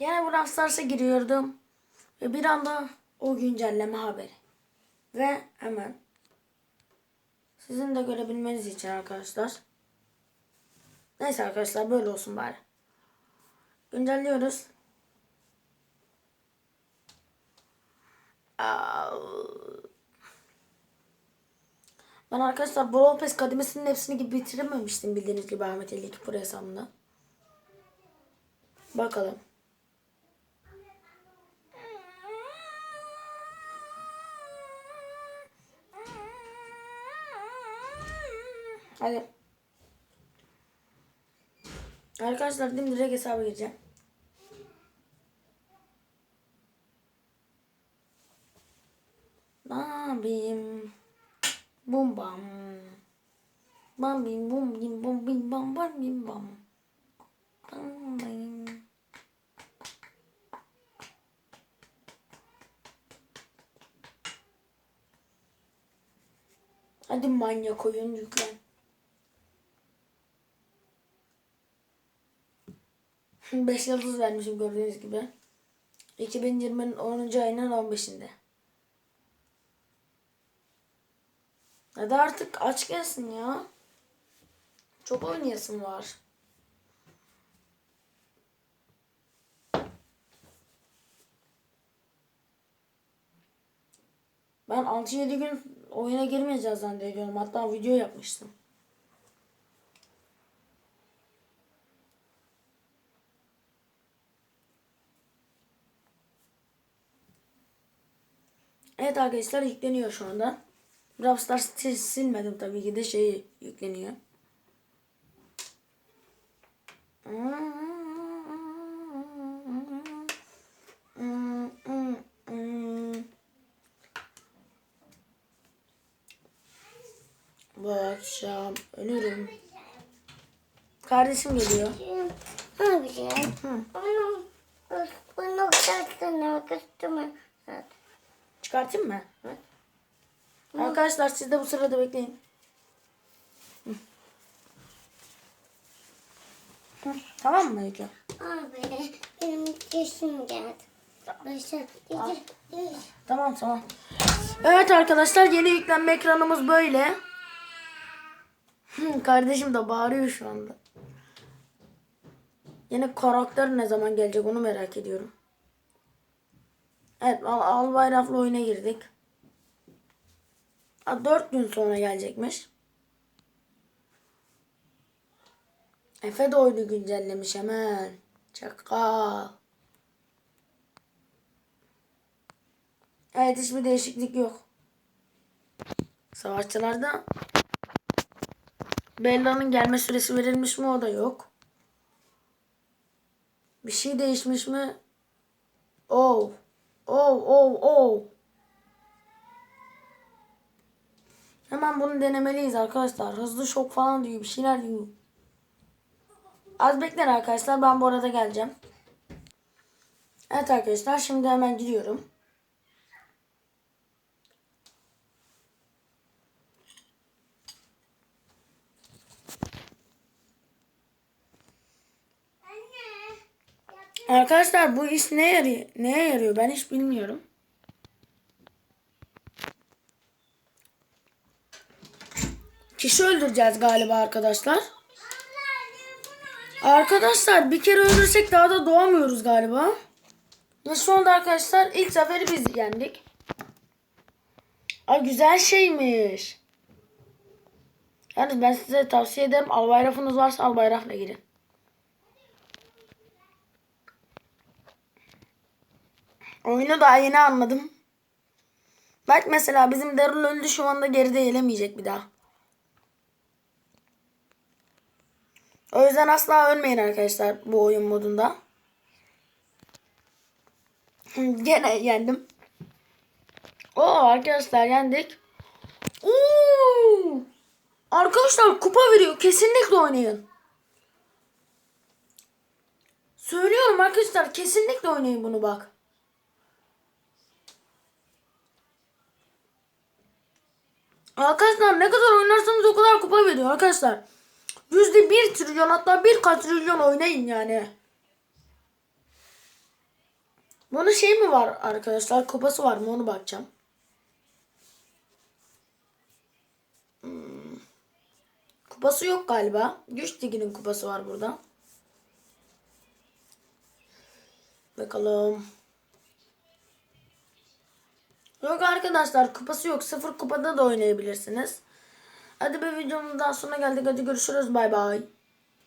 Yine Brawl Stars'a giriyordum. Ve bir anda o güncelleme haberi. Ve hemen sizin de görebilmeniz için arkadaşlar. Neyse arkadaşlar böyle olsun bari. Güncelliyoruz. Ben arkadaşlar Brawl Pass kademesinin hepsini gibi bitirememiştim bildiğiniz gibi Ahmet 52 Pro hesabında. Bakalım. Hadi. Arkadaşlar şimdi direkt hesaba gireceğim. Bam bim. Bum bam. Bam bim bum bim bum bim bam bam bim bam. Bam bim. Hadi manyak oyun yüklen. Beş yıldız vermişim gördüğünüz gibi. 2020'nin 10. ayının 15'inde. Hadi artık aç gelsin ya. Çok oynayasın var. Ben 6-7 gün oyuna girmeyeceğiz zannediyorum. Hatta video yapmıştım. Evet arkadaşlar yükleniyor şu anda. Brawl Stars sil- silmedim tabii ki de şey yükleniyor. Bu akşam ölürüm. Kardeşim geliyor. Ne yapacağım? Onu, bunu taktığını kıstımı Çıkartayım mı? Evet. Arkadaşlar siz de bu sırada bekleyin. Hı. Hı, Tamam mı Öykü? Abi benim yaşım geldi. Gece Tamam tamam. Evet arkadaşlar yeni yüklenme ekranımız böyle. Kardeşim de bağırıyor şu anda. Yeni karakter ne zaman gelecek onu merak ediyorum. Evet al, bayraklı oyuna girdik. Ha, 4 gün sonra gelecekmiş. Efe de oyunu güncellemiş hemen. Çakal. Evet hiçbir değişiklik yok. Savaşçılarda Bella'nın gelme süresi verilmiş mi o da yok. Bir şey değişmiş mi? Oh. Oh oh oh. Hemen bunu denemeliyiz arkadaşlar. Hızlı şok falan diyor. Bir şeyler diyor. Az bekler arkadaşlar. Ben bu arada geleceğim. Evet arkadaşlar. Şimdi hemen gidiyorum. Arkadaşlar bu iş ne yarıyor? Neye yarıyor? Ben hiç bilmiyorum. Kişi öldüreceğiz galiba arkadaşlar. Arkadaşlar bir kere öldürsek daha da doğamıyoruz galiba. Ve şu anda arkadaşlar ilk zaferi biz yendik. Aa güzel şeymiş. Yani ben size tavsiye ederim. Albayrafınız varsa albayrafla girin. Oyunu daha yeni anladım. Bak mesela bizim Darul öldü şu anda geride gelemeyecek bir daha. O yüzden asla ölmeyin arkadaşlar bu oyun modunda. Gene yendim. Oo arkadaşlar yendik. Oo! Arkadaşlar kupa veriyor. Kesinlikle oynayın. Söylüyorum arkadaşlar kesinlikle oynayın bunu bak. Arkadaşlar ne kadar oynarsanız o kadar kupa veriyor arkadaşlar. Yüzde bir trilyon hatta bir katrilyon oynayın yani. Bunun şey mi var arkadaşlar? Kupası var mı? Onu bakacağım. Hmm. Kupası yok galiba. Güç liginin kupası var burada. Bakalım. Yok arkadaşlar kupası yok. Sıfır kupada da oynayabilirsiniz. Hadi bir videomun daha sonuna geldik. Hadi görüşürüz. Bay bay.